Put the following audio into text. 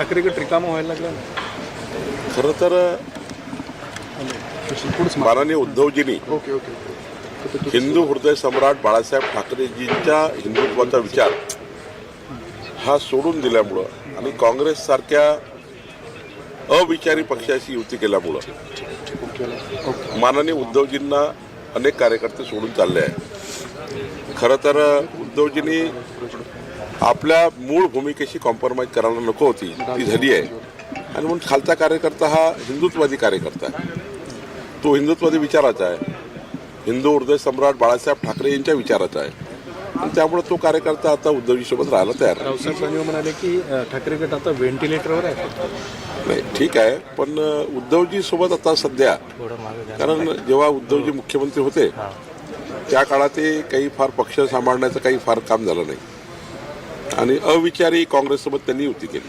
ठाकरे गट रिकामा व्हायला लागला ना. खरं तर माननीय उद्धवजींनी हिंदू हृदय सम्राट बाळासाहेब ठाकरेजींच्या हिंदुत्वाचा विचार हा सोडून दिल्यामुळं आणि काँग्रेस सारख्या अविचारी पक्षाशी युती केल्यामुळं माननीय उद्धवजींना अनेक कार्यकर्ते सोडून चालले आहेत. खरं तर उद्धवजींनी आपल्या मूळ भूमिकेशी कॉम्प्रोमाइज करायला नको होती. ती झाली आहे. आणि म्हणून खालचा कार्यकर्ता हा हिंदुत्ववादी कार्यकर्ता आहे. तो हिंदुत्ववादी विचाराचा आहे. हिंदू हृदय सम्राट बाळासाहेब ठाकरे यांच्या विचाराचा आहे. आणि त्यामुळे तो कार्यकर्ता आता उद्धवजीसोबत राहायला तयार. रावसाहेब म्हणाले की ठाकरे गट आता व्हेंटिलेटरवर आहे. नाही ठीक आहे. पण उद्धवजी सोबत आता सध्या कारण जेव्हा उद्धवजी मुख्यमंत्री होते त्या काळात ते काही फार पक्ष सांभाळण्याचं काही फार काम झालं नाही. आणि अविचारी काँग्रेससोबत त्यांनी युती केली.